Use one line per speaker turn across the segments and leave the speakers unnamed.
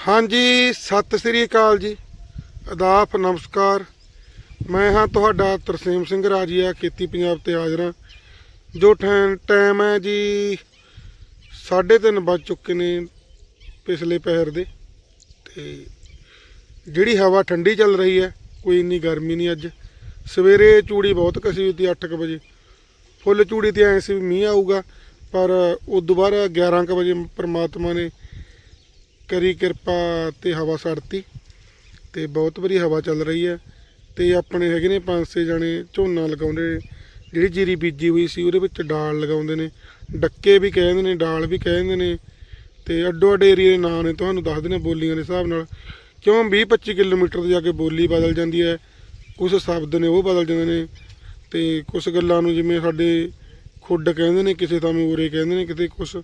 ਹਾਂਜੀ, ਸਤਿ ਸ੍ਰੀ ਅਕਾਲ ਜੀ। ਆਦਾਬ ਨਮਸਕਾਰ। ਮੈਂ ਹਾਂ ਤੁਹਾਡਾ ਤਰਸੇਮ ਸਿੰਘ ਰਾਜੀਆ, ਖੇਤੀ ਪੰਜਾਬ ਤੇ ਹਾਜ਼ਰ ਜੋ ਟਾਈਮ ਹੈ ਜੀ 3:30 ਵੱਜ ਚੁੱਕੇ ਨੇ ਪਿਛਲੇ ਪਹਿਰ ਦੇ। ਤੇ ਜਿਹੜੀ ਹਵਾ ਠੰਡੀ ਚੱਲ ਰਹੀ ਹੈ, ਕੋਈ ਇੰਨੀ ਗਰਮੀ ਨਹੀਂ ਅੱਜ। ਸਵੇਰੇ ਚੂੜੀ ਬਹੁਤ ਕਸੀ ਹੋਈ ਸੀ 8:00 ਵਜੇ। ਫੁੱਲ ਚੂੜੀ ਤੇ ਐ ਸੀ ਵੀ ਮੀਂਹ ਆਊਗਾ, ਪਰ ਉਸ ਦੁਬਾਰਾ 11 ਕੁ ਵਜੇ ਪਰਮਾਤਮਾ ਨੇ ਕਰੀ ਕਿਰਪਾ ਤੇ ਹਵਾ ਛੱਡਤੀ ਤੇ ਬਹੁਤ ਵਧੀਆ ਹਵਾ ਚੱਲ ਰਹੀ ਹੈ ਤੇ ਆਪਣੇ ਹੈਗੇ ਨੇ ਪੰਜ ਛੇ ਜਣੇ ਝੋਨਾ ਲਗਾਉਂਦੇ ਜਿਹੜੀ ਜੀਰੀ ਬੀਜੀ ਹੋਈ ਸੀ ਉਹਦੇ ਵਿੱਚ ਡਾਲ ਲਗਾਉਂਦੇ ਨੇ। ਡੱਕੇ ਵੀ ਕਹਿੰਦੇ ਨੇ, ਡਾਲ ਵੀ ਕਹਿੰਦੇ ਨੇ ਤੇ ਅੱਡੋ ਅੱਡ ਏਰੀਏ ਦੇ ਨਾਂ ਨੇ, ਤੁਹਾਨੂੰ ਦੱਸ ਦਿੰਦੇ ਬੋਲੀਆਂ ਦੇ ਹਿਸਾਬ ਨਾਲ। ਕਿਉਂ 20 25 ਕਿਲੋਮੀਟਰ ਤੇ ਜਾ ਕੇ ਬੋਲੀ ਬਦਲ ਜਾਂਦੀ ਹੈ। ਕੁਝ ਸ਼ਬਦ ਨੇ ਉਹ ਬਦਲ ਜਾਂਦੇ ਨੇ ਤੇ ਕੁਝ ਗੱਲਾਂ ਨੂੰ ਜਿਵੇਂ ਸਾਡੇ ਖੁੱਡ ਕਹਿੰਦੇ ਨੇ, ਕਿਸੇ ਥਾਂ ਉਰੇ ਕਹਿੰਦੇ ਨੇ, ਕਿਤੇ ਕੁਝ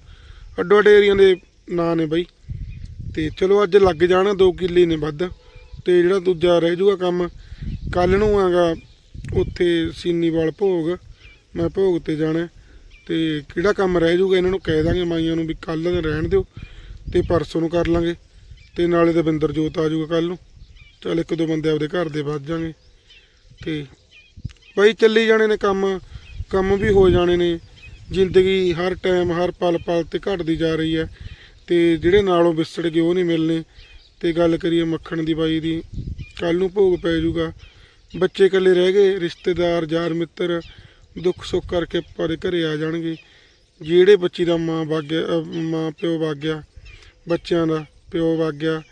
ਅੱਡੋ ਅੱਡ ਏਰੀਆਂ ਦੇ ਨਾਂ ਨੇ ਬਈ। ਤੇ ਚਲੋ ਅੱਜ ਲੱਗ ਜਾਣਾ 2 ਕਿੱਲੇ ਨੇ ਵੱਧ ਤੇ ਜਿਹੜਾ ਦੂਜਾ ਰਹਿ ਜੂਗਾ ਕੰਮ ਕੱਲ ਨੂੰ ਆਗਾ ਉੱਥੇ ਸੀਨੀਵਾਲ ਭੋਗ, ਮੈਂ ਭੋਗ ਤੇ ਜਾਣਾ ਤੇ ਕਿਹੜਾ ਕੰਮ ਰਹਿ ਜੂਗਾ ਇਹਨਾਂ ਨੂੰ ਕਹਿ ਦਾਂਗੇ ਮਾਈਆਂ ਨੂੰ ਵੀ ਕੱਲ ਦਿਨ ਰਹਿਣ ਦਿਓ ਤੇ ਪਰਸੋਂ ਨੂੰ ਕਰ ਲਾਂਗੇ ਤੇ ਨਾਲੇ ਦਵਿੰਦਰ ਜੋਤ ਆ ਜਾਊਗਾ ਕੱਲ ਨੂੰ। ਚੱਲ ਇੱਕ ਦੋ ਬੰਦੇ ਆਪਦੇ ਘਰ ਦੇ ਵੱਧ ਜਾਣਗੇ ਤੇ ਭਾਈ ਚੱਲੀ ਜਾਣੇ ਨੇ ਕੰਮ ਕੰਮ ਵੀ ਹੋ ਜਾਣੇ ਨੇ। ਜ਼ਿੰਦਗੀ ਹਰ ਟਾਈਮ ਹਰ ਪਲ ਪਲ ਤੇ ਘਟਦੀ ਜਾ ਰਹੀ ਹੈ। ਤੇ ਜਿਹੜੇ ਨਾਲੋਂ ਵਿਸੜ ਗਏ ਉਹ ਨਹੀਂ ਮਿਲਨੇ। ਤੇ ਗੱਲ ਕਰੀਏ ਮੱਖਣ ਦੀ ਬਾਈ ਦੀ ਕੱਲ ਨੂੰ ਭੋਗ ਪੈ ਜਾਊਗਾ। ਬੱਚੇ ਇਕੱਲੇ ਰਹਿ ਗਏ, ਰਿਸ਼ਤੇਦਾਰ, ਯਾਰ ਮਿੱਤਰ, ਦੁੱਖ ਸੁੱਖ ਕਰਕੇ ਪਰ ਘਰੇ ਆ ਜਾਣਗੇ। ਜਿਹੜੇ ਬੱਚੀ ਦਾ ਮਾਂ ਵਗ ਮਾਂ ਪਿਓ ਵਾਗਿਆ ਬੱਚਿਆਂ ਦਾ ਪਿਓ ਵਾਗਿਆ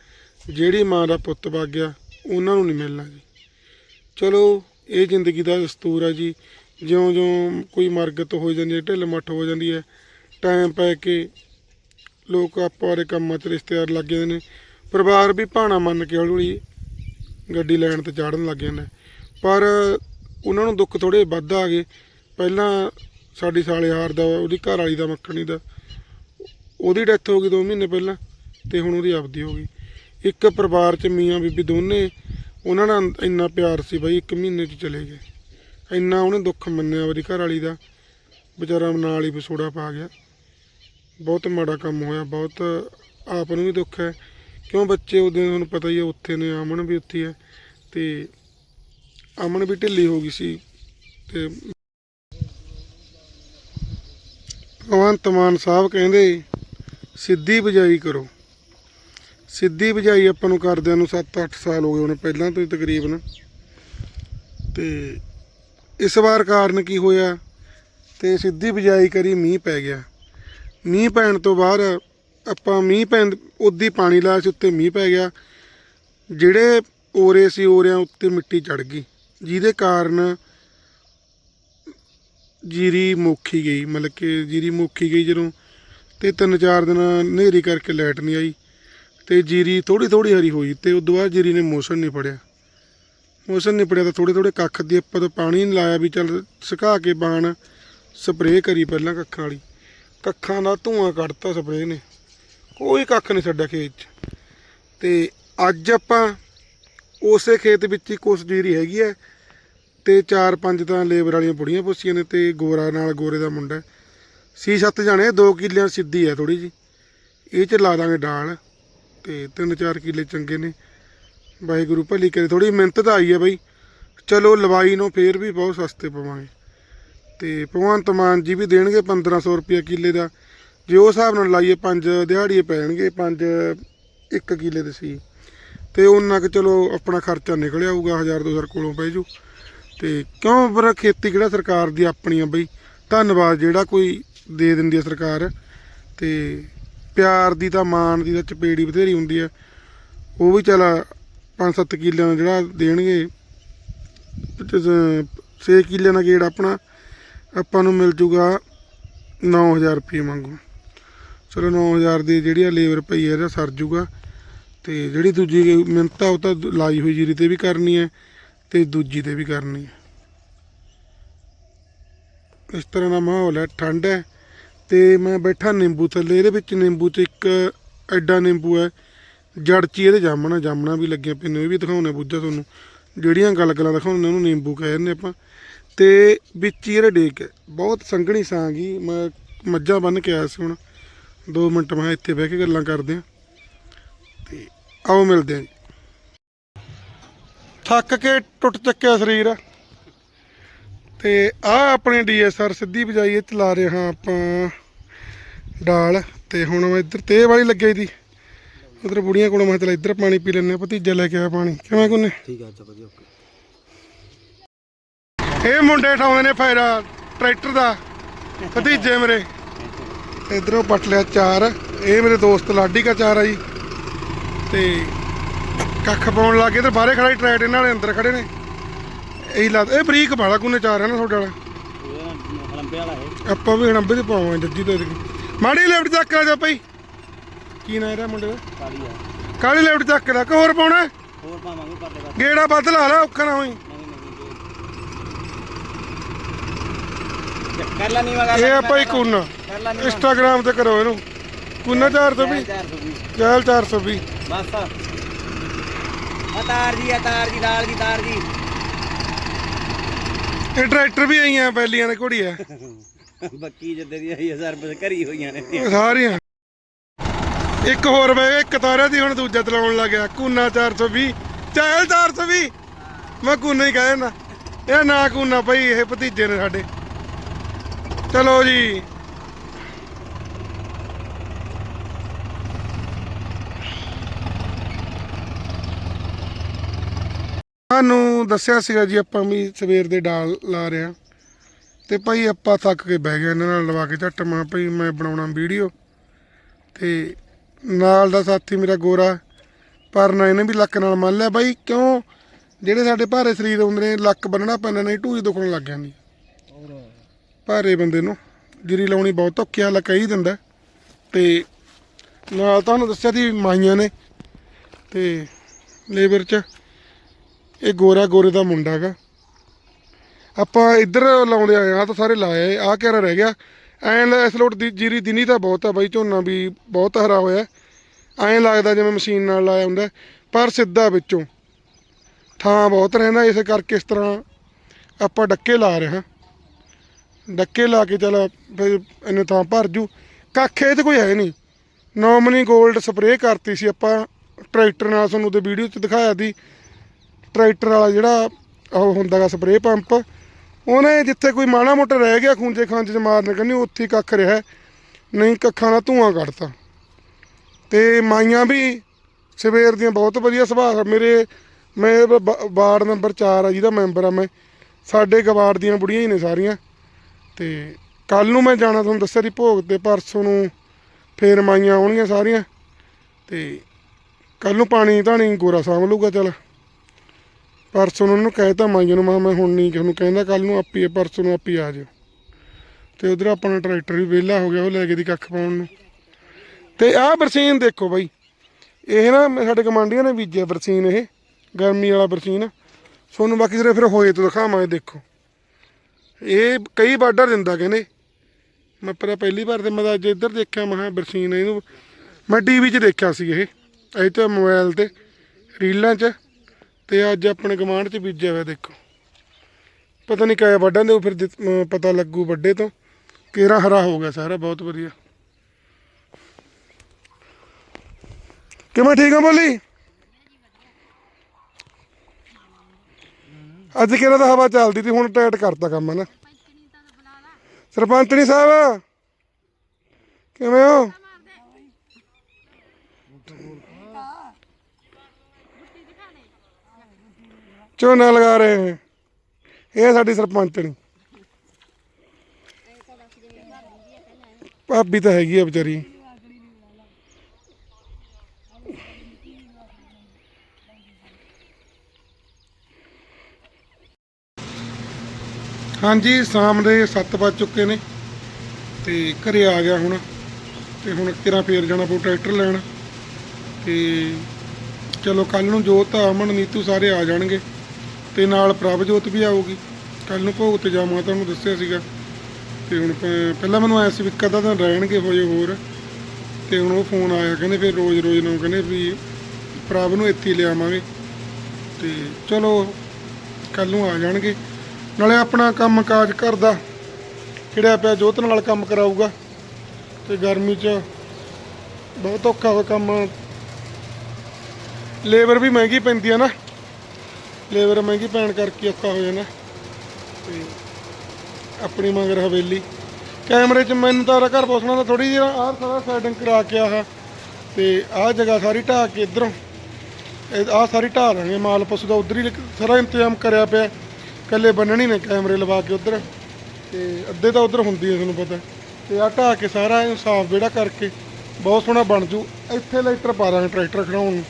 ਜਿਹੜੀ ਮਾਂ ਦਾ ਪੁੱਤ ਵਾਗਿਆ ਉਹਨਾਂ ਨੂੰ ਨਹੀਂ ਮਿਲਣਾ ਜੀ। ਚਲੋ, ਇਹ ਜ਼ਿੰਦਗੀ ਦਾ ਦਸਤੂਰ ਹੈ ਜੀ। ਜਿਉਂ-ਜਿਉਂ ਕੋਈ ਮਰਗਤ ਹੋ ਜਾਂਦੀ ਹੈ, ਢਿੱਲ ਮੱਠ ਹੋ ਜਾਂਦੀ ਹੈ ਟਾਈਮ ਪੈ ਕੇ ਲੋਕ ਆਪੋ ਦੇ ਕੰਮਾਂ 'ਚ ਰਿਸ਼ਤੇਦਾਰ ਲੱਗ ਜਾਂਦੇ ਨੇ। ਪਰਿਵਾਰ ਵੀ ਭਾਣਾ ਮੰਨ ਕੇ ਹੌਲੀ ਹੌਲੀ ਗੱਡੀ ਲੈਣ ਤੇ ਚਾੜਨ ਲੱਗ ਜਾਂਦਾ ਪਰ ਉਹਨਾਂ ਨੂੰ ਦੁੱਖ ਥੋੜੇ ਵੱਧ ਆ ਗਏ। ਪਹਿਲਾਂ ਸਾਡੀ ਸਾਲੇਹਾਰ ਦਾ, ਉਹਦੀ ਘਰ ਵਾਲੀ ਦਾ, ਮੱਖਣੀ ਦਾ, ਉਹਦੀ ਡੈਥ ਹੋ ਗਈ 2 ਮਹੀਨੇ ਪਹਿਲਾਂ ਤੇ ਹੁਣ ਉਹਦੀ ਆਪਦੀ ਹੋ ਗਈ। ਇੱਕ ਪਰਿਵਾਰ 'ਚ ਮੀਆਂ ਬੀਬੀ ਦੋਨੇ, ਉਹਨਾਂ ਨਾਲ ਇੰਨਾ ਪਿਆਰ ਸੀ ਬਈ ਇੱਕ ਮਹੀਨੇ 'ਚ ਚਲੇ ਗਏ। ਇੰਨਾ ਉਹਨੇ ਦੁੱਖ ਮੰਨਿਆ ਉਹਦੀ ਘਰ ਵਾਲੀ ਦਾ। ਵਿਚਾਰਾ ਨਾਲ ਹੀ ਵਿਛੋੜਾ ਪਾ ਗਿਆ। ਬਹੁਤ ਮਾੜਾ ਕੰਮ ਹੋਇਆ, ਬਹੁਤ ਆਪ ਨੂੰ ਵੀ ਦੁੱਖ ਹੈ। ਕਿਉਂ ਬੱਚੇ ਉਹਦੇ ਤੁਹਾਨੂੰ ਪਤਾ ਹੀ ਹੈ, ਉੱਥੇ ਨੇ ਅਮਨ ਵੀ ਉੱਥੇ ਹੈ ਤੇ ਅਮਨ ਵੀ ਢਿੱਲੀ ਹੋ ਗਈ ਸੀ ਤੇ ਭਗਵੰਤ ਮਾਨ ਸਾਹਿਬ ਕਹਿੰਦੇ, ਸਿੱਧੀ ਬਜਾਈ ਕਰੋ। ਸਿੱਧੀ ਬਜਾਈ ਆਪਾਂ ਨੂੰ ਕਰਦਿਆਂ ਨੂੰ 7-8 ਸਾਲ ਹੋ ਗਏ ਹੋਣੇ, ਪਹਿਲਾਂ ਤੋਂ ਹੀ ਤਕਰੀਬਨ। ਤੇ ਇਸ ਵਾਰ ਕਾਰਨ ਕੀ ਹੋਇਆ? ਤੇ ਸਿੱਧੀ ਬਜਾਈ ਕਰੀ ਮੀਂਹ ਪੈ ਗਿਆ। ਮੀਂਹ ਪੈਣ ਤੋਂ ਬਾਅਦ ਆਪਾਂ ਮੀਂਹ ਪੈਣ, ਉਦੀ ਪਾਣੀ ਲਾਇਆ ਸੀ ਉੱਤੇ ਮੀਂਹ ਪੈ ਗਿਆ। ਜਿਹੜੇ ਓਰੇ ਸੀ, ਓਰਿਆਂ ਉੱਤੇ ਮਿੱਟੀ ਚੜ ਗਈ। ਜਿਹਦੇ ਕਾਰਨ ਜੀਰੀ ਮੁੱਖੀ ਗਈ, ਮਤਲਬ ਕਿ ਜੀਰੀ ਮੁੱਖੀ ਗਈ ਜਦੋਂ ਤੇ ਤਿੰਨ ਚਾਰ ਦਿਨ ਹਨੇਰੀ ਕਰਕੇ ਲਾਈਟ ਨਹੀਂ ਆਈ ਤੇ ਜੀਰੀ ਥੋੜੀ ਥੋੜੀ ਹਰੀ ਹੋਈ ਤੇ ਉਦੋਂ ਬਾਅਦ ਜੀਰੀ ਨੇ ਮੌਸਮ ਨਹੀਂ ਪੜਿਆ ਮੋਸ਼ਨ ਨਹੀਂ ਪੜਿਆ ਤਾਂ ਥੋੜੇ ਥੋੜੇ ਕੱਖ ਦੀ ਆਪਾਂ ਤਾਂ ਪਾਣੀ ਨਹੀਂ ਲਾਇਆ ਵੀ ਚੱਲ ਸੁਕਾ ਕੇ ਬਾਣ ਸਪਰੇਅ ਕਰੀ ਪਹਿਲਾਂ ਕੱਖਾਂ ਵਾਲੀ। ਕੱਖਾਂ ਦਾ ਧੂਆਂ ਕੱਢਤਾ ਸਪਰੇਅ ਨੇ। ਕੋਈ ਕੱਖ ਨਹੀਂ ਛੱਡਿਆ ਖੇਤ 'ਚ। ਤੇ ਅੱਜ ਆਪਾਂ ਉਸੇ ਖੇਤ ਵਿੱਚ ਹੀ ਕੁਛ ਜੀਰੀ ਹੈਗੀ ਹੈ ਤੇ ਚਾਰ ਪੰਜ ਤਾਂ ਲੇਬਰ ਵਾਲੀਆਂ ਬੁੜੀਆਂ ਪੁੱਛੀਆਂ ਨੇ ਤੇ ਗੋਰਾ ਨਾਲ ਗੋਰੇ ਦਾ ਮੁੰਡਾ ਸੀ ਸੱਤ ਜਾਣੇ 2 ਕਿੱਲਿਆਂ ਸਿੱਧੀ ਹੈ ਥੋੜੀ ਜੀ ਇਹ ਚ ਲਾ ਦਾਂਗੇ ਡਾਲ ਤੇ ਤਿੰਨ ਚਾਰ ਕਿੱਲੇ ਚੰਗੇ ਨੇ। ਵਾਹਿਗੁਰੂ ਭਲੀ ਕਰੇ ਥੋੜੀ ਮਿਹਨਤ ਤਾਂ ਆਈ ਹੈ ਬਾਈ। ਚਲੋ ਲਵਾਈ ਨੂੰ ਫੇਰ ਵੀ ਬਹੁਤ ਸਸਤੇ ਪਵਾਂਗੇ। ਤੇ ਭਗਵੰਤ ਮਾਨ ਜੀ ਵੀ ਦੇਣਗੇ 1500 ਰੁਪਏ ਕਿੱਲੇ ਦਾ। ਜੇ ਉਹ ਹਿਸਾਬ ਨਾਲ ਲਾਈਏ ਪੰਜ ਦਿਹਾੜੀਏ ਪੈਣਗੇ ਪੰਜ ਇੱਕ ਕਿੱਲੇ ਦੇ ਸੀ। ਤੇ ਉਹਨਾਂ ਕਿ ਚਲੋ ਆਪਣਾ ਖਰਚਾ ਨਿਕਲ ਆਊਗਾ 1000 2000 ਕੋਲੋਂ ਪੈ ਜੂ। ਤੇ ਕਿਉਂ ਪਰ ਖੇਤੀ ਕਿਹੜਾ ਸਰਕਾਰ ਦੀ ਆਪਣੀ ਆ ਬਈ? ਧੰਨਵਾਦ ਜਿਹੜਾ ਕੋਈ ਦੇ ਦਿੰਦੀ ਆ ਸਰਕਾਰ। ਤੇ ਪਿਆਰ ਦੀ ਤਾਂ ਮਾਣ ਦੀ ਤਾਂ ਚਪੇੜੀ ਬਥੇਰੀ ਹੁੰਦੀ ਹੈ ਉਹ ਵੀ ਚਲ 5-7 ਕਿੱਲਿਆਂ ਦਾ ਜਿਹੜਾ ਦੇਣਗੇ। 6 ਕਿੱਲਿਆਂ ਦਾ ਗੇੜ ਆਪਣਾ। ਆਪਾਂ ਨੂੰ ਮਿਲ ਜੂਗਾ 9000 ਰੁਪਏ ਮੰਗੋ ਚਲੋ 9000 ਦੀ ਜਿਹੜੀ ਆ ਲੇਬਰ ਪਈ ਹੈ ਇਹਦਾ ਸਰ ਜੂਗਾ। ਤੇ ਜਿਹੜੀ ਦੂਜੀ ਮਿਹਨਤ ਆ, ਉਹ ਤਾਂ ਲਾਈ ਹੋਈ ਜੀਰੀ ਤੇ ਵੀ ਕਰਨੀ ਹੈ ਤੇ ਦੂਜੀ ਤੇ ਵੀ ਕਰਨੀ ਹੈ ਇਸ ਤਰ੍ਹਾਂ ਦਾ ਮਾਹੌਲ ਹੈ ਠੰਡ ਹੈ ਤੇ ਮੈਂ ਬੈਠਾ ਨਿੰਬੂ ਥੱਲੇ, ਇਹਦੇ ਵਿੱਚ ਨਿੰਬੂ 'ਚ ਇੱਕ ਐਡਾ ਨਿੰਬੂ ਹੈ ਜੜ 'ਚ ਇਹਦੇ ਜਾਮਣਾ ਜਾਮਣਾ ਵੀ ਲੱਗੀਆਂ ਪਈਆਂ ਨੇ, ਉਹ ਵੀ ਦਿਖਾਉਣੇ ਬੁੱਝਾ ਤੁਹਾਨੂੰ। ਜਿਹੜੀਆਂ ਗੱਲ ਗੱਲਾਂ ਦਿਖਾਉਂਦੇ ਉਹਨੂੰ ਨਿੰਬੂ ਕਹਿੰਦੇ ਆਪਾਂ। ਤੇ ਵਿੱਚ ਹੀ ਡੇਕ ਹੈ। ਬਹੁਤ ਸੰਘਣੀ ਸਾਂਗੀ ਮੈਂ ਮੱਝਾਂ ਬੰਨ ਕੇ ਆਇਆ ਸੀ ਹੁਣ। 2 ਮਿੰਟ ਮੈਂ ਇੱਥੇ ਬਹਿ ਕੇ ਗੱਲਾਂ ਕਰਦੇ ਆ ਤੇ ਆਓ ਮਿਲਦੇ ਆ ਜੀ। ਥੱਕ ਕੇ ਟੁੱਟ ਚੱਕਿਆ ਸਰੀਰ। ਤੇ ਆ ਆਪਣੇ ਡੀਐਸਆਰ ਸਿੱਧੀ ਵਜਾਈ ਇਹ ਚਲਾ ਰਹੇ ਹਾਂ ਆਪਾਂ ਡਾਲ। ਤੇ ਹੁਣ ਮੈਂ ਇੱਧਰ ਤੇ ਵਾਲੀ ਲੱਗੇ ਦੀ। ਉਧਰ ਬੁੜੀਆਂ ਕੋਲੋਂ ਮੈਂ ਚਲ ਇੱਧਰ ਪਾਣੀ ਪੀ ਲੈਣੇ ਭਤੀਜਾ ਲੈ ਕੇ ਆਇਆ ਪਾਣੀ। ਕਿਵੇਂ ਕੋਨੇ?
ਠੀਕ ਹੈ ਅੱਛਾ, ਵਧੀਆ, ਓਕੇ।
ਇਹ ਮੁੰਡੇ ਠਾਉਂਦੇ ਨੇ ਫਾਇਰਾ ਟਰੈਕਟਰ ਦਾ ਭਤੀਜੇ ਮੇਰੇ। ਇਧਰੋਂ ਪੱਟ ਲਿਆ ਚਾਰ ਇਹ ਮੇਰੇ ਦੋਸਤ ਲਾਡੀ ਦਾ ਚਾਰ ਆ ਜੀ। ਤੇ ਕੱਖ ਪਾਉਣ ਲੱਗੇ ਤੇ ਬਾਹਰੇ ਖੜਾ ਟਰੈਕਟ ਇਹਨਾਂ ਵਾਲੇ ਅੰਦਰ ਖੜੇ ਨੇ। ਇਹੀ ਲਾ ਇਹ ਬਰੀਕ ਵਾਲਾ ਕੋਨੇ ਚਾਰ ਹੈ ਨਾ ਤੁਹਾਡੇ ਵਾਲਾ?
ਇਹ ਹਲੰਬੇ ਵਾਲਾ ਹੈ
ਆਪਾਂ ਵੀ ਹਣੰਬੇ ਤੇ ਪਾਵਾਂ ਜੱਜੀ ਤੇ ਮਾੜੀ ਲੈਫਟ ਚੱਕ ਆ ਜਾ ਭਾਈ। ਕੀ ਨਾਂ ਇਹਦਾ ਮੁੰਡੇ ਦਾ?
ਕਾਲੀ ਆ।
ਕਾਲੀ ਲੈਫਟ ਚੱਕ ਦਾ ਕਿ ਹੋਰ ਪਾਉਣਾ?
ਹੋਰ ਪਾਵਾਂਗੇ ਪਰਲੇ
ਗੇੜਾ ਵੱਧ ਲਾ ਲੈ ਔਖਾ ਨਾ ਹੋਈ
ਨਹੀਂ ਨਹੀਂ ਕਰ ਲਾ
ਇਹ ਆਪਾਂ ਹੀ ਕੂਨਾ।
ਕਰ ਲਾ
ਤੇ ਕਰੋ ਇਹਨੂੰ। ਕੂਨਾ 420
420
ਚਲ 420
ਬਸ। ਆ ਤਾਰ ਜੀ ਆ ਤਾਰ ਜੀ ਲਾਲ ਦੀ ਤਾਰ ਜੀ।
ਇਹ ਟਰੈਕਟਰ ਵੀ ਆਈਆਂ ਪਹਿਲੀਆਂ ਨੇ ਘੋੜੀ ਆ
ਬੱਕੀ ਜਿੱਦੇ ਦੀ ਆਈ ਹਜ਼ਾਰ ਰੁਪਏ ਕਰੀ ਹੋਈਆਂ ਨੇ।
ਸਾਰੀਆਂ। ਇੱਕ ਹੋਰ ਵੇ ਇੱਕ ਤਾਰਿਆ ਦੀ ਹੁਣ ਦੂਜਾ ਚਲਾਉਣ ਲੱਗਿਆ ਕੂਨਾ 420 ਚਲ 420 ਮੈਂ ਕੂਨਾ ਹੀ ਕਹਿ ਇਹ ਨਾ ਕੂਨਾ ਭਾਈ ਇਹ ਭਤੀਜੇ ਨੇ ਸਾਡੇ। ਚਲੋ ਜੀ। ਸਾਨੂੰ ਦੱਸਿਆ ਸੀਗਾ ਜੀ, ਆਪਾਂ ਵੀ ਸਵੇਰ ਦੇ ਡਾਲ ਲਾ ਰਹੇ ਹਾਂ। ਤੇ ਭਾਈ ਆਪਾਂ ਥੱਕ ਕੇ ਬਹਿ ਗਏ, ਇਹਨਾਂ ਨਾਲ ਲਵਾ ਕੇ ਝੱਟ ਮਾਂ ਭਾਈ ਮੈਂ ਬਣਾਉਣਾ ਵੀਡੀਓ। ਤੇ ਨਾਲ ਦਾ ਸਾਥੀ ਮੇਰਾ ਗੋਰਾ, ਪਰ ਨਾ ਇਹਨੇ ਵੀ ਲੱਕ ਨਾਲ ਮੰਨ ਲਿਆ। ਬਾਈ ਕਿਉਂ? ਜਿਹੜੇ ਸਾਡੇ ਭਾਰੇ ਸਰੀਰ ਹੁੰਦੇ ਨੇ, ਲੱਕ ਬੰਨਣਾ ਪੈਂਦਾ, ਨਹੀਂ ਢੂਈ ਦੁਖਣ ਲੱਗ ਜਾਂਦੀ। ਭਾਰੇ ਬੰਦੇ ਨੂੰ। ਗਿਰੀ ਲਾਉਣੀ ਬਹੁਤ ਔਖੀ ਆ ਕਹੀ ਦਿੰਦਾ। ਤੇ ਨਾਲ ਤੁਹਾਨੂੰ ਦੱਸਿਆ ਸੀ ਮਾਈਆਂ ਨੇ। ਤੇ ਲੇਬਰ 'ਚ ਇਹ ਗੋਰਾ ਗੋਰੇ ਦਾ ਮੁੰਡਾ ਹੈਗਾ। ਆਪਾਂ ਇੱਧਰ ਲਾਉਂਦੇ ਆਏ ਆ ਤਾਂ ਸਾਰੇ ਲਾਏ ਆ ਕਿਹੜਾ ਰਹਿ ਗਿਆ। ਐਂ ਲੈ- ਇਸ ਲੋਟ ਦੀ ਜੀਰੀ ਦਿਨੀ ਤਾਂ ਬਹੁਤ ਆ ਬਾਈ, ਝੋਨਾ ਵੀ ਬਹੁਤ ਹਰਾ ਹੋਇਆ। ਐਂ ਲੱਗਦਾ ਜਿਵੇਂ ਮਸ਼ੀਨ ਨਾਲ ਲਾਇਆ ਹੁੰਦਾ, ਪਰ ਸਿੱਧਾ ਵਿੱਚੋਂ ਥਾਂ ਬਹੁਤ ਰਹਿੰਦਾ, ਇਸ ਕਰਕੇ ਇਸ ਤਰ੍ਹਾਂ ਆਪਾਂ ਡੱਕੇ ਲਾ ਰਹੇ ਹਾਂ। ਡੱਕੇ ਲਾ ਕੇ ਚੱਲ ਫਿਰ ਇਹਨੇ ਥਾਂ ਭਰ ਜੂ। ਕੱਖ ਇਹ ਤੇ ਕੋਈ ਹੈ ਨਹੀਂ। ਨੋਮਨੀ 골ਡ ਸਪਰੇਅ ਕਰਤੀ ਸੀ ਆਪਾਂ ਟਰੈਕਟਰ ਨਾਲ ਤੁਹਾਨੂੰ ਤੇ ਵੀਡੀਓ 'ਚ ਦਿਖਾਇਆ ਦੀ ਟਰੈਕਟਰ ਵਾਲਾ ਜਿਹੜਾ ਉਹ ਹੁੰਦਾਗਾ ਸਪਰੇਅ ਪੰਪ ਉਹਨੇ ਜਿੱਥੇ ਕੋਈ ਮਾੜਾ ਮੋਟਾ ਰਹਿ ਗਿਆ ਖੂੰਜੇ ਖਾਂਜੇ ਚ ਮਾਰਨ ਕੰਨੀ ਉੱਥੇ ਹੀ ਕੱਖ ਰਿਹਾ। ਨਹੀਂ ਕੱਖਾਂ ਦਾ ਧੂਆਂ ਕੱਢਤਾ। ਤੇ ਮਾਈਆਂ ਵੀ ਸਵੇਰ ਦੀਆਂ ਬਹੁਤ ਵਧੀਆ ਸੁਭਾਅ ਆ। ਮੇਰੇ, ਮੈਂ ਵਾਰਡ ਨੰਬਰ 4 ਆ ਜਿਹਦਾ ਮੈਂਬਰ ਆ ਮੈਂ। ਸਾਡੇ ਗਵਾਰਡ ਦੀਆਂ ਬੁੜੀਆਂ ਹੀ ਨੇ ਸਾਰੀਆਂ। ਤੇ ਕੱਲ ਨੂੰ ਮੈਂ ਜਾਣਾ ਤੁਹਾਨੂੰ ਦੱਸਿਆ ਦੀ ਭੋਗ ਤੇ ਪਰਸੋਂ ਨੂੰ ਫੇਰ ਮਾਈਆਂ ਆਉਣਗੀਆਂ ਸਾਰੀਆਂ। ਤੇ ਕੱਲ ਨੂੰ ਪਾਣੀ ਧਾਣੀ ਗੋਰਾ ਸਾਂਭ ਲੂਗਾ ਚੱਲ। ਪਰਸੋਂ ਨੂੰ ਉਹਨੂੰ ਕਹਿਤਾ ਮਾਈਆਂ ਨੂੰ, ਮੈਂ ਮੈਂ ਹੁਣ ਨਹੀਂ ਕਿਸੇ ਨੂੰ ਕਹਿੰਦਾ ਕੱਲ ਨੂੰ ਆਪੀ ਪਰਸੋਂ ਨੂੰ ਆਪੀ ਆ ਜਾਓ ਤੇ ਉਧਰ ਆਪਣਾ ਟਰੈਕਟਰ ਵੀ ਵਿਹਲਾ ਹੋ ਗਿਆ, ਉਹ ਲੈ ਕੇ ਦੀ ਕੱਖ ਪਾਉਣ ਨੂੰ। ਤੇ ਆਹ ਬਰਸੀਨ ਦੇਖੋ ਬਾਈ, ਇਹ ਨਾ ਸਾਡੇ ਕਮਾਂਡੀਆਂ ਨੇ ਬੀਜਿਆ ਬਰਸੀਨ ਇਹ, ਗਰਮੀ ਵਾਲਾ ਬਰਸੀਨ। ਸੋਨੂੰ ਬਾਕੀ ਸਿਰੇ ਫਿਰ ਹੋਏ ਤੋਂ ਦਿਖਾਵਾਂਗੇ, ਦੇਖੋ। ਇਹ ਕਈ ਬਾਰਡਰ ਦਿੰਦਾ ਕਹਿੰਦੇ। ਮੈਂ ਪਰ ਪਹਿਲੀ ਵਾਰ ਤੇ ਮੈਂ ਤਾਂ ਅੱਜ ਇੱਧਰ ਦੇਖਿਆ, ਮੈਂ ਕਿਹਾ ਬਰਸੀਨ ਇਹਨੂੰ। ਮੈਂ ਟੀਵੀ 'ਚ ਦੇਖਿਆ ਸੀ ਇਹ ਇਹ ਤੇ ਮੋਬਾਈਲ ਤੇ, ਰੀਲਾਂ 'ਚ ਤੇ ਅੱਜ ਆਪਣੇ ਗਮਾਂਡ 'ਚ ਬੀਜਿਆ ਹੋਇਆ ਦੇਖੋ। ਪਤਾ ਨਹੀਂ ਕਾਇਆ ਵੱਢਾਂ ਦੇ ਉਹ ਫਿਰ ਪਤਾ ਲੱਗੂ ਵੱਡੇ ਤੋਂ। ਕੇਰਾ ਹਰਾ ਹੋ ਗਿਆ ਸਾਰਾ, ਬਹੁਤ ਵਧੀਆ। ਕਿਵੇਂ ਠੀਕ ਆ ਬੋਲੀ? ਅੱਜ ਕਿਹੜਾ ਤਾਂ ਹਵਾ ਚੱਲਦੀ ਤੀ ਹੁਣ ਟਾਈਟ ਕਰਤਾ ਕੰਮ ਹੈ ਨਾ। ਸਰਪੰਚਣੀ ਸਾਹਿਬ, ਕਿਵੇਂ ਹੋ? ਝੋਨਾ ਲਗਾ ਰਹੇ ਹੈ ਇਹ ਸਾਡੀ ਸਰਪੰਚਣੀ ਭਾਬੀ ਤਾਂ ਹੈਗੀ ਆ ਵਿਚਾਰੀ। ਹਾਂਜੀ, ਸ਼ਾਮ ਦੇ 7 ਵੱਜ ਚੁੱਕੇ ਨੇ ਤੇ ਘਰੇ ਆ ਗਿਆ ਹੁਣ ਤੇ ਹੁਣ ਕਿਰਾ ਫੇਰ ਜਾਣਾ ਪਊ ਟਰੈਕਟਰ ਲੈਣ ਤੇ ਚਲੋ ਕੱਲ ਨੂੰ ਜੋਤ, ਅਮਨ, ਨੀਤੂ ਸਾਰੇ ਆ ਜਾਣਗੇ ਤੇ ਨਾਲ ਪ੍ਰਭਜੋਤ ਵੀ ਆਊਗੀ। ਕੱਲ ਨੂੰ ਭੋਗ ਤੇ ਜਾਵਾਂ, ਤੁਹਾਨੂੰ ਦੱਸਿਆ ਸੀਗਾ। ਤੇ ਹੁਣ ਪ- ਪਹਿਲਾਂ ਮੈਨੂੰ ਆਇਆ ਸੀ ਵੀ ਕਦਾ ਦਿਨ ਰਹਿਣਗੇ ਹੋਏ ਹੋਰ ਤੇ ਹੁਣ ਉਹ ਫੋਨ ਆਇਆ, ਕਹਿੰਦੇ ਫਿਰ ਰੋਜ਼ ਰੋਜ਼ ਨੂੰ, ਕਹਿੰਦੇ ਵੀ ਪ੍ਰਭ ਨੂੰ ਇੱਥੇ ਲਿਆਵਾਂਗੇ। ਤੇ ਚਲੋ ਕੱਲ ਨੂੰ ਆ ਜਾਣਗੇ। ਨਾਲੇ ਆਪਣਾ ਕੰਮ ਕਾਜ ਕਰਦਾ, ਖਿੜਿਆ ਪਿਆ ਜੋਤ ਨਾਲ ਕੰਮ ਕਰਾਊਗਾ। ਤੇ ਗਰਮੀ 'ਚ ਬਹੁਤ ਔਖਾ ਹੋਇਆ ਕੰਮ। ਲੇਬਰ ਵੀ ਮਹਿੰਗੀ ਪੈਂਦੀ ਆ ਨਾ। ਲੇਬਰ ਮਹਿੰਗੀ ਪੈਣ ਕਰਕੇ ਔਖਾ ਹੋ ਜਾਣਾ। ਤੇ ਆਪਣੀ ਮਗਰ ਹਵੇਲੀ। ਕੈਮਰੇ 'ਚ ਮੈਨੂੰ ਤਾਂ ਘਰ ਪਹੁੰਚਣਾ ਤਾਂ ਥੋੜੀ ਜਿਹੀ, ਆਹ ਸਾਰਾ ਸੈਟਿੰਗ ਕਰਾ ਕੇ ਆਹ। ਤੇ ਆਹ ਜਗ੍ਹਾ ਸਾਰੀ ਢਾਹ ਕੇ ਇਧਰੋਂ। ਆਹ ਸਾਰੀ ਢਾਹ ਲਾਂਗੇ ਮਾਲ ਪਸ਼ੂ ਦਾ, ਉਧਰ ਹੀ ਸਾਰਾ ਇੰਤਜ਼ਾਮ ਕਰਿਆ ਪਿਆ। ਕੱਲੇ ਬੰਨਣੀ ਨੇ ਕੈਮਰੇ ਲਵਾ ਕੇ ਉਧਰ ਤੇ ਅੱਧੇ ਤਾਂ ਉਧਰ ਹੁੰਦੀ ਹੈ ਤੁਹਾਨੂੰ ਪਤਾ। ਤੇ ਆਹ ਢਾਹ ਕੇ ਸਾਰਾ ਇਹਨੂੰ ਸਾਫ਼ ਵਿਹੜਾ ਕਰਕੇ ਬਹੁਤ ਸੋਹਣਾ ਬਣ ਜੂ। ਇੱਥੇ ਲਾਈਟਰ ਪਾ ਦਾਂਗੇ ਟਰੈਕਟਰ ਖੜਾਉਣ ਨੂੰ।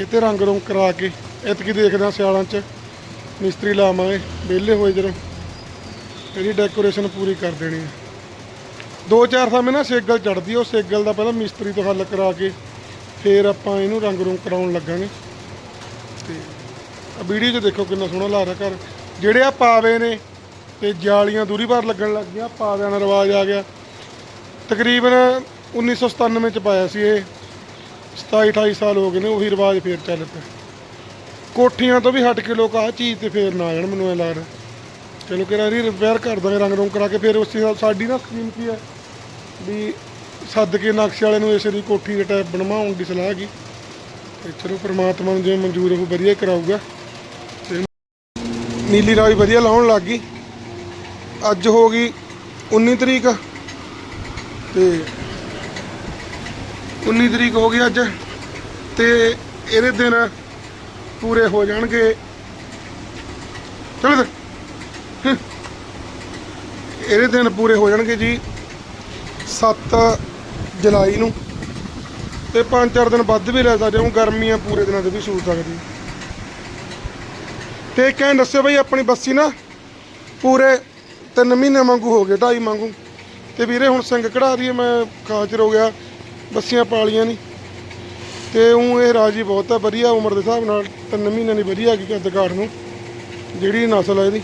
ਇੱਥੇ ਰੰਗ ਰੰਗ ਕਰਾ ਕੇ ਇਤਕੀ ਦੇਖਦੇ ਹਾਂ ਸਿਆਲਾਂ 'ਚ ਮਿਸਤਰੀ ਲਾਵਾਂਗੇ। ਵਿਹਲੇ ਹੋਏ ਜਦੋਂ ਇਹਦੀ ਡੈਕੋਰੇਸ਼ਨ ਪੂਰੀ ਕਰ ਦੇਣੀ ਹੈ ਦੋ ਚਾਰ ਸਮੇਂ ਨਾ ਸੇਗਲ ਚੜਦੀ ਉਹ ਸੇਗਲ ਦਾ ਪਹਿਲਾਂ ਮਿਸਤਰੀ ਤੋਂ ਹੱਲ ਕਰਾ ਕੇ ਫੇਰ ਆਪਾਂ ਇਹਨੂੰ ਰੰਗ ਰੂੰਗ ਕਰਾਉਣ ਲੱਗਾਂਗੇ। ਤੇ ਆ ਵੀਡੀਓ 'ਚ ਦੇਖੋ ਕਿੰਨਾ ਸੋਹਣਾ ਲੱਗਦਾ ਘਰ। ਜਿਹੜੇ ਆ ਪਾਵੇ ਨੇ ਤੇ ਜਾਲੀਆਂ ਦੂਰੀ ਬਾਰ ਲੱਗਣ ਲੱਗ ਗਈਆਂ, ਪਾਵਿਆਂ ਦਾ ਰਿਵਾਜ ਆ ਗਿਆ। ਤਕਰੀਬਨ 1997 ਚ ਪਾਇਆ ਸੀ ਇਹ। 27 28 ਸਾਲ ਹੋ ਗਏ ਨੇ, ਉਹੀ ਰਿਵਾਜ ਫੇਰ ਚੱਲ ਪਿਆ। ਕੋਠੀਆਂ ਤੋਂ ਵੀ ਹਟ ਕੇ ਲੋਕ ਆਹ ਚੀਜ਼ ਤੇ ਫੇਰ ਨਾ ਆ ਜਾਣ ਮੈਨੂੰ ਐ ਲੱਗਦਾ। ਚਲੋ ਕਿਹੜਾ ਰੀ ਰਿਪੇਅਰ ਕਰ ਦਾਂਗੇ ਰੰਗ ਰੰਗ ਕਰਾ ਕੇ ਫਿਰ ਉਸ ਨਾਲ ਸਾਡੀ ਨਾ ਸਕੀਮ ਕੀ ਹੈ ਵੀ ਸੱਦ ਕੇ ਨਕਸ਼ੇ ਵਾਲੇ ਨੂੰ ਇਸੇ ਦੀ ਕੋਠੀ ਦੇ ਟਾਈਪ ਬਣਵਾਉਣ ਦੀ ਸਲਾਹ ਕੀ ਤੇ ਚਲੋ ਪ੍ਰਮਾਤਮਾ ਨੂੰ ਜਿਵੇਂ ਮਨਜ਼ੂਰ ਹੋ ਵਧੀਆ ਕਰਾਊਗਾ। ਨੀਲੀ ਰਾਵੀ ਵਧੀਆ ਲਾਉਣ ਲੱਗ ਗਈ। ਅੱਜ ਹੋ ਗਈ 19 ਤਰੀਕ। ਤੇ 19 ਤਰੀਕ ਹੋ ਗਈ ਅੱਜ। ਤੇ ਇਹਦੇ ਦਿਨ ਪੂਰੇ ਹੋ ਜਾਣਗੇ। ਚਲੋ ਇੱਧਰ। ਇਹਦੇ ਦਿਨ ਪੂਰੇ ਹੋ ਜਾਣਗੇ ਜੀ 7 ਜੁਲਾਈ ਨੂੰ। ਤੇ 5-4 ਦਿਨ ਵੱਧ ਵੀ ਲੈ ਸਕਦੇ ਹਾਂ। ਗਰਮੀਆਂ ਪੂਰੇ ਦਿਨਾਂ ਤੇ ਵੀ ਸੂਟ ਸਕਦੀ ਹੈ। ਤੇ ਕਹਿੰ ਦੱਸਿਓ ਬਈ ਆਪਣੀ ਬੱਸੀ ਨਾ ਪੂਰੇ 3 ਮਹੀਨੇ ਵਾਂਗੂ ਹੋ ਗਏ, ਢਾਈ ਵਾਂਗੂ। ਤੇ ਵੀਰੇ ਹੁਣ ਸਿੰਘ ਕਢਾ ਦਈਏ, ਮੈਂ ਖਾਚਰ ਹੋ ਗਿਆ, ਬੱਸੀਆਂ ਪਾਲੀਆਂ ਨਹੀਂ ਤੇ ਉਹ ਇਹ ਰਾਜੀ ਬਹੁਤ ਆ, ਵਧੀਆ ਉਮਰ ਦੇ ਹਿਸਾਬ ਨਾਲ 3 ਮਹੀਨੇ ਨਹੀਂ ਵਧੀਆ ਹੈਗੀ ਕੱਦ ਕਾਠ ਨੂੰ, ਜਿਹੜੀ ਨਸਲ ਹੈ ਇਹਦੀ।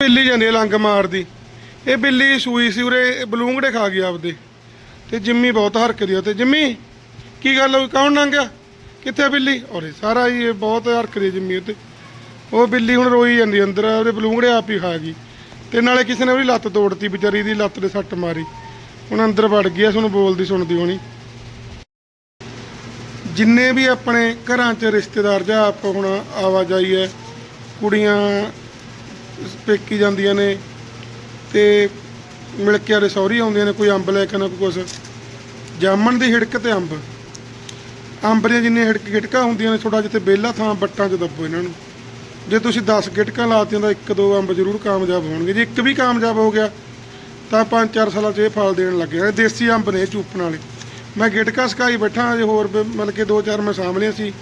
ਬਿੱਲੀ ਜਾਂਦੀ ਲੰਗ ਮਾਰਦੀ। ਇਹ ਬਿੱਲੀ ਸੂਈ ਸੀ ਉਰੇ ਬਲੂੰਗੜੇ ਖਾ ਗਈ ਆਪਦੇ। ਤੇ ਜਿੰਮੀ ਬਹੁਤ ਹਰਕਦੀ ਆ ਤੇ ਜਿੰਮੀ, ਕੀ ਗੱਲ ਹੋਈ? ਕੌਣ ਲੰਘਿਆ? ਕਿੱਥੇ ਆ ਬਿੱਲੀ? ਔਰੇ ਸਾਰਾ ਹੀ ਇਹ ਬਹੁਤ ਹਰਕਦੀ ਆ ਜਿੰਮੀ ਉੱਤੇ। ਉਹ ਬਿੱਲੀ ਹੁਣ ਰੋਈ ਜਾਂਦੀ ਅੰਦਰ, ਉਹਦੇ ਬਲੂੰਗੜੇ ਆਪ ਹੀ ਖਾ ਗਈ। ਤੇ ਨਾਲੇ ਕਿਸੇ ਨੇ ਉਹਦੀ ਲੱਤ ਤੋੜਤੀ, ਵਿਚਾਰੀ ਦੀ ਲੱਤ ਦੇ ਸੱਟ ਮਾਰੀ। ਹੁਣ ਅੰਦਰ ਵੜ ਗਈ ਐ ਤੁਹਾਨੂੰ ਬੋਲਦੀ ਸੁਣਦੀ ਹੋਣੀ। ਜਿੰਨੇ ਵੀ ਆਪਣੇ ਘਰਾਂ 'ਚ ਰਿਸ਼ਤੇਦਾਰ ਜਾਂ ਆਪ ਹੁਣ ਆਵਾਜਾਈ ਹੈ, ਕੁੜੀਆਂ ਪੇਕੀ ਜਾਂਦੀਆਂ ਨੇ ਤੇ ਮਿਲ ਕੇ ਆਰੇ ਸੌਰੀ ਆਉਂਦੀਆਂ ਨੇ, ਕੋਈ ਅੰਬ ਲੈ ਕੇ ਨਾ ਕੋਈ ਕੁਛ। ਜਾਮਣ ਦੀ ਹਿੜਕ ਤੇ ਅੰਬ। ਅੰਬ ਦੀਆਂ ਜਿੰਨੀਆਂ ਹਿੜਕ ਗਿਟਕਾ ਹੁੰਦੀਆਂ ਨੇ ਥੋੜਾ ਜਿੱਥੇ ਬੇਲਾ ਥਾਂ ਬੱਟਾਂ 'ਚ ਦੱਬੋ ਇਹਨਾਂ ਨੂੰ। ਜੇ ਤੁਸੀਂ 10 ਗਿਟਕਾਂ ਲਾਤੀਆਂ ਤਾਂ ਇੱਕ ਦੋ ਅੰਬ ਜ਼ਰੂਰ ਕਾਮਯਾਬ ਹੋਣਗੇ। ਜੇ ਇੱਕ ਵੀ ਕਾਮਯਾਬ ਹੋ ਗਿਆ, ਤਾਂ 5-4 ਸਾਲਾਂ 'ਚ ਇਹ ਫਲ ਦੇਣ ਲੱਗ ਇਹ ਦੇਸੀ ਅੰਬ ਨੇ ਇਹ ਚੂਪਣ ਵਾਲੇ। ਮੈਂ ਗਿਟਕਾ ਸਕਾਈ ਬੈਠਾ ਜੇ ਹੋਰ ਵੀ ਮਤਲਬ ਕਿ ਦੋ ਚਾਰ ਮੈਂ ਸਾਂਭ ਲਿਆ ਸੀ,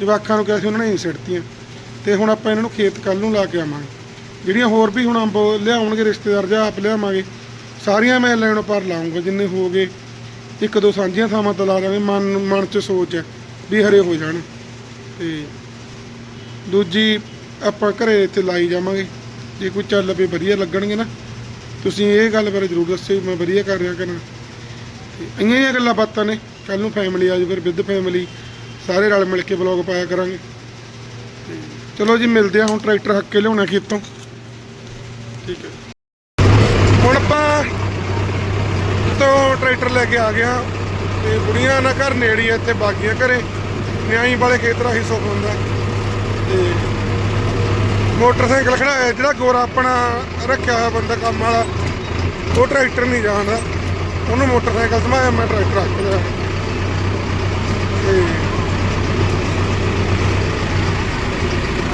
ਜਵਾਕਾਂ ਨੂੰ ਕਿਹਾ ਸੀ ਉਹਨਾਂ ਨੇ ਨਹੀਂ ਸਿੱਟਤੀਆਂ। ਤੇ ਹੁਣ ਆਪਾਂ ਇਹਨਾਂ ਨੂੰ ਖੇਤ ਕੱਲ ਨੂੰ ਲਾ ਕੇ ਆਵਾਂਗੇ। ਜਿਹੜੀਆਂ ਹੋਰ ਵੀ ਹੁਣ ਅੰਬ ਲਿਆਉਣਗੇ, ਰਿਸ਼ਤੇਦਾਰ ਜਾਂ ਆਪ ਲਿਆਵਾਂਗੇ, ਸਾਰੀਆਂ ਮੈਂ ਲੈਣ ਪਰ ਲਾਉਂਗਾ ਜਿੰਨੇ ਹੋ ਗਏ। ਇੱਕ ਦੋ ਸਾਂਝੀਆਂ ਥਾਵਾਂ ਤੇ ਲਾ ਦਾਂਗੇ ਮਨ ਮਨ 'ਚ ਸੋਚ ਹੈ ਵੀ ਹਰੇ ਹੋ ਜਾਣ। ਤੇ ਦੂਜੀ, ਆਪਾਂ ਘਰੇ ਇੱਥੇ ਲਾਈ ਜਾਵਾਂਗੇ। ਜੇ ਕੋਈ ਚੱਲ ਪਏ ਵਧੀਆ ਲੱਗਣਗੇ ਨਾ, ਤੁਸੀਂ ਇਹ ਗੱਲ ਬਾਰੇ ਜ਼ਰੂਰ ਦੱਸਿਓ ਮੈਂ ਵਧੀਆ ਕਰ ਰਿਹਾ ਕਿ ਨਾ। ਇੰਨੀਆਂ ਜਿਹੀਆਂ ਗੱਲਾਂ ਬਾਤਾਂ ਨੇ। ਕੱਲ ਨੂੰ ਫੈਮਿਲੀ ਆ ਜਾਊ, ਫਿਰ ਵਿਦ ਫੈਮਿਲੀ ਸਾਰੇ ਰਲ ਮਿਲ ਕੇ ਵਲੌਗ ਪਾਇਆ ਕਰਾਂਗੇ। ਤੇ ਚਲੋ ਜੀ, ਮਿਲਦੇ ਆ ਹੁਣ, ਟਰੈਕਟਰ ਹੱਕ ਕੇ ਲਿਆਉਣਾ ਖੇਤੋਂ। ਠੀਕ ਹੈ। ਹੁਣ ਆਪਾਂ ਤੋਂ ਟਰੈਕਟਰ ਲੈ ਕੇ ਆ ਗਿਆ ਤੇ ਬੁੜੀਆਂ ਨਾ ਘਰ ਨੇੜੇ ਇੱਥੇ ਬਾਗੀਆਂ ਘਰੇ। ਨਿਆਈ ਵਾਲੇ ਖੇਤ ਰਾਹੀ ਸੁੱਖ ਹੁੰਦਾ। ਤੇ ਮੋਟਰਸਾਈਕਲ ਖੜਾਇਆ, ਜਿਹੜਾ ਗੋਰਾ ਆਪਣਾ ਰੱਖਿਆ ਹੋਇਆ ਬੰਦਾ ਕੰਮ ਵਾਲਾ, ਉਹ ਟਰੈਕਟਰ ਨਹੀਂ ਜਾਣਦਾ। ਉਹਨੂੰ ਮੋਟਰਸਾਈਕਲ ਸਮਾਇਆ ਮੈਂ ਟਰੈਕਟਰ ਰੱਖ ਲਿਆ।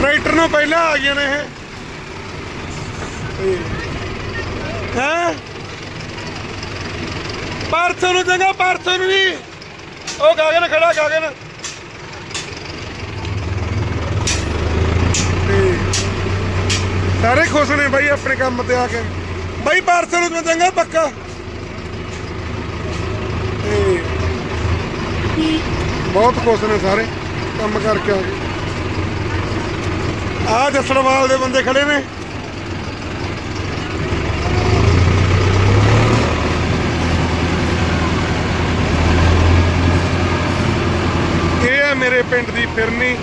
ਟਰੈਕਟਰ ਨੂੰ ਪਹਿਲਾਂ ਆ ਗਏ ਨੇ ਇਹ। ਹੈ? ਪਰਸੋਂ ਨੂੰ ਚੰਗਾ ਪਰਸੋਂ ਨੂੰ ਜੀ ਉਹ ਗਾਗਨ ਖੜਾ, ਗਾਗਨ। ਸਾਰੇ ਖੁਸ਼ ਨੇ ਬਾਈ ਆਪਣੇ ਕੰਮ ਤੇ ਆ ਕੇ। ਬਾਈ ਪਰਸੋਂ ਨੂੰ ਚੰਗਾ, ਪੱਕਾ। ਤੇ ਬਹੁਤ ਖੁਸ਼ ਨੇ ਸਾਰੇ ਕੰਮ ਕਰਕੇ। ਆ ਗਏ ਆ ਜਸੜਵਾਲ ਦੇ ਬੰਦੇ ਖੜੇ ਨੇ ਇਹ ਹੈ ਮੇਰੇ ਪਿੰਡ ਦੀ ਫਿਰਨੀ।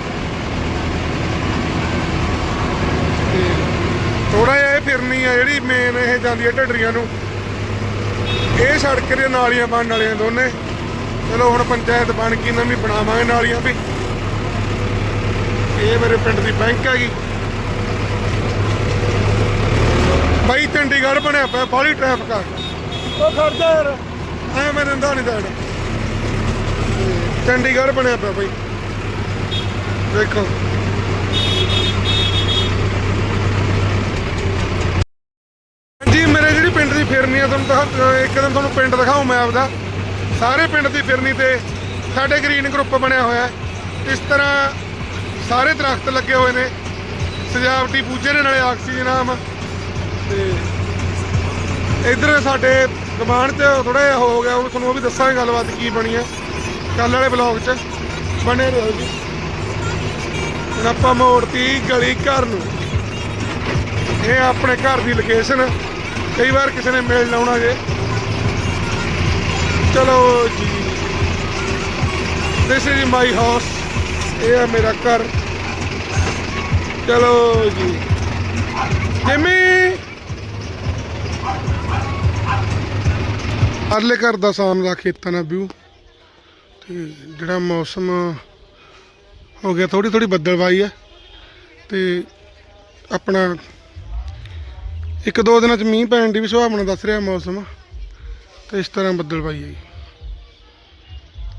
ਥੋੜਾ ਜਿਹਾ ਇਹ ਫਿਰਨੀ ਆ ਜਿਹੜੀ ਮੇਨ ਇਹ ਜਾਂਦੀ ਹੈ ਢੱਡਰੀਆਂ ਨੂੰ। ਇਹ ਸੜਕ ਦੇ ਨਾਲੀਆਂ ਬਣਨ ਵਾਲੀਆਂ ਦੋਨੇ। ਚਲੋ ਹੁਣ ਪੰਚਾਇਤ ਬਣ ਗਈ ਨਵੀਂ ਬਣਾਵਾਂਗੇ ਨਾਲੀਆਂ ਵੀ। ਇਹ ਮੇਰੇ ਪਿੰਡ ਦੀ ਬੈਂਕ ਹੈਗੀ ਬਾਈ ਚੰਡੀਗੜ੍ਹ ਬਣਿਆ ਪਿਆ ਬਾਹਲੀ ਟ੍ਰੈਫਿਕ ਆ। ਉਹ ਖੜਦਾ ਯਾਰ। ਐ ਮੈਂ ਦਿੰਦਾ ਨਹੀਂ ਦਾੜ ਚੰਡੀਗੜ੍ਹ ਬਣਿਆ ਪਿਆ ਬਾਈ। ਦੇਖੋ। ਜੀ, ਮੇਰੇ ਜਿਹੜੀ ਪਿੰਡ ਦੀ ਫਿਰਨੀ ਆ, ਤੁਹਾਨੂੰ ਤਾਂ ਇੱਕ ਦਿਨ ਤੁਹਾਨੂੰ ਪਿੰਡ ਦਿਖਾਉ ਮੈਂ ਆਪਦਾ। ਸਾਰੇ ਪਿੰਡ ਦੀ ਫਿਰਨੀ ਤੇ ਸਾਡੇ ਗ੍ਰੀਨ ਗਰੁੱਪ ਬਣਿਆ ਹੋਇਆ ਹੈ। ਇਸ ਤਰ੍ਹਾਂ ਸਾਰੇ ਦਰਖਤ ਲੱਗੇ ਹੋਏ ਨੇ। ਸਜਾਵਟੀ ਬੂਝੇ ਨੇ, ਨਾਲੇ ਆਕਸੀਜਨ ਆਮ। ਤੇ ਇਧਰ ਸਾਡੇ ਗਵਾਂਢ 'ਚ ਥੋੜਾ ਜਿਹਾ ਹੋ ਗਿਆ ਉਹ ਤੁਹਾਨੂੰ ਉਹ ਵੀ ਦੱਸਾਂਗੇ ਗੱਲਬਾਤ ਕੀ ਬਣੀ ਹੈ। ਕੱਲ ਵਾਲੇ ਬਲੌਗ 'ਚ ਬਣੇ ਰਹੋ ਜੀ। ਹੁਣ ਆਪਾਂ ਮੋੜਤੀ ਗਲੀ ਘਰ ਨੂੰ। ਇਹ ਆਪਣੇ ਘਰ ਦੀ ਲੋਕੇਸ਼ਨ ਕਈ ਵਾਰ ਕਿਸੇ ਨੇ ਮੇਲ ਲਾਉਣਾ ਜੇ। ਚਲੋ ਜੀ। ਦਿਸ ਇਜ਼ ਮਾਈ ਹਾਊਸ ਇਹ ਹੈ ਮੇਰਾ ਘਰ। ਚਲੋ ਜੀ। ਜਿਮੀ ਅਰਲੇ ਘਰ ਦਾ ਸਾਹਮਣਾ ਖੇਤਾਂ ਦਾ ਵਿਊ ਤੇ ਜਿਹੜਾ ਮੌਸਮ ਹੋ ਗਿਆ ਥੋੜੀ ਥੋੜੀ ਬੱਦਲਵਾਈ ਹੈ ਤੇ ਆਪਣਾ ਇੱਕ ਦੋ ਦਿਨਾਂ ਚ ਮੀਂਹ ਪੈਣ ਦੀ ਵੀ ਸੁਭਾਵਨਾ ਦੱਸ ਰਿਹਾ ਮੌਸਮ। ਤੇ ਇਸ ਤਰ੍ਹਾਂ ਬੱਦਲਵਾਈ ਹੈ ਜੀ।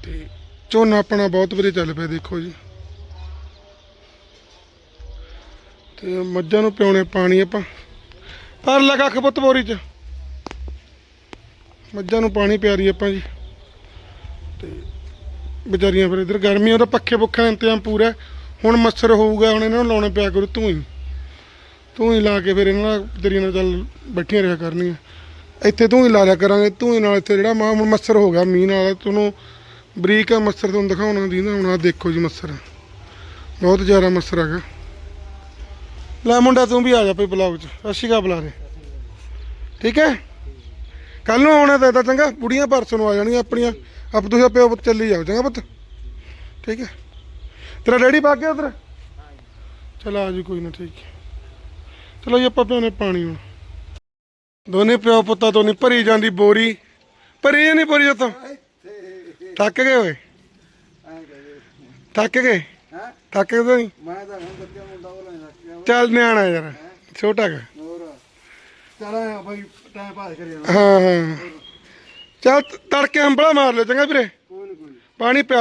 ਤੇ ਝੋਨਾ ਆਪਣਾ ਬਹੁਤ ਵਧੀਆ ਚੱਲ ਪਿਆ, ਦੇਖੋ ਜੀ। ਤੇ ਮੱਝਾਂ ਨੂੰ ਪਿਉਣੇ ਪਾਣੀ ਆਪਾਂ। ਪਰ ਲਗਾ ਖਪਤ ਬੋਰੀ ਚ। ਮੱਝਾਂ ਨੂੰ ਪਾਣੀ ਪਿਆਰੀ ਆਪਾਂ ਜੀ। ਤੇ ਵਿਚਾਰੀਆਂ ਫਿਰ ਇਧਰ ਗਰਮੀਆਂ ਦਾ ਪੱਖੇ ਪੁੱਖਾਂ ਦਾ ਇੰਤਜ਼ਾਮ ਪੂਰਾ ਹੁਣ ਮੱਛਰ ਹੋਊਗਾ, ਹੁਣ ਇਹਨਾਂ ਨੂੰ ਲਾਉਣੇ ਪਿਆ ਕਰੂ ਤੂੰ ਹੀ। ਤੂੰ ਹੀ ਲਾ ਕੇ ਫਿਰ ਇਹਨਾਂ ਨਾਲ ਤੇਰੀਆਂ ਨਾਲ ਚੱਲ ਬੈਠੀਆਂ ਰਿਹਾ ਕਰਨੀਆਂ। ਇੱਥੇ ਤੂੰ ਹੀ ਲਾ ਲਿਆ ਕਰਾਂਗੇ, ਤੂੰ ਹੀ ਨਾਲ ਇੱਥੇ ਜਿਹੜਾ ਮਾਂ ਹੁਣ ਮੱਛਰ ਹੋ ਗਿਆ, ਮੀਂਹ ਨਾਲ। ਤੁਹਾਨੂੰ ਬਰੀਕ ਆ ਮੱਛਰ ਤੁਹਾਨੂੰ ਦਿਖਾਉਣਾ ਦੀ ਹੁਣ ਆਹ ਦੇਖੋ ਜੀ ਮੱਛਰ। ਬਹੁਤ ਜ਼ਿਆਦਾ ਮੱਛਰ ਹੈਗਾ। ਲੈ ਮੁੰਡਾ ਤੂੰ ਵੀ ਆ ਜਾ ਪਈ ਬਲੌਗ 'ਚ। ਅੱਛੀ ਕਾ ਬੁਲਾ ਦੇ। ਠੀਕ ਹੈ? ਕੱਲ ਨੂੰ ਆਉਣਾ ਤਾਂ ਏਦਾਂ ਚੰਗਾ ਬੁੜੀਆਂ ਪਰਸੋਂ ਨੂੰ ਆ ਜਾਣਗੀਆਂ ਆਪਣੀਆਂ। ਆਪ ਤੁਸੀਂ ਪਿਓ ਪੁੱਤ ਚੱਲੀ ਜਾਓ ਚੰਗਾ ਪੁੱਤ। ਠੀਕ ਹੈ? ਤੇਰਾ ਡੈਡੀ ਪਾ ਗਿਆ ਉਧਰ? ਚਲ ਆ ਜੀ ਕੋਈ ਨਾ ਠੀਕ ਹੈ। ਚਲੋ ਜੀ ਆਪਾਂ ਪਿਆਉਣੇ ਪਾਣੀ ਹੁਣ। ਦੋਨੇ ਪਿਓ ਪੁੱਤਾਂ ਤੋਂ ਨਹੀਂ ਭਰੀ ਜਾਂਦੀ ਬੋਰੀ। ਭਰੀ ਨਹੀਂ ਬੋਰੀ ਉਤੋਂ ਥੱਕ ਗਏ ਓਏ। ਥੱਕ ਗਏ?
ਹਾਂ?
ਥੱਕ ਗਏ ਤਾਂ ਨਹੀਂ?
ਮੈਂ ਤਾਂ ਹੁਣ ਬੱਚਾ ਮੁੰਡਾ ਉਹ ਲੈਣਾ ਕਿ
ਚੱਲ ਨਿਆਣਾ ਯਾਰ ਛੋਟਾ ਗਾ
ਹੋਰ। ਚਲਾ ਭਾਈ ਟਾਈਮ ਪਾਸ ਕਰੀ ਜਾਣਾ।
ਹਾਂ ਹਾਂ। ਚੱਲ ਤੜਕੇ ਅੰਬਲਾ ਮਾਰ ਲਿਓ ਚੰਗਾ ਵੀਰੇ।
ਕੋਈ ਨਹੀਂ ਕੋਈ।
ਪਾਣੀ ਪਿਆ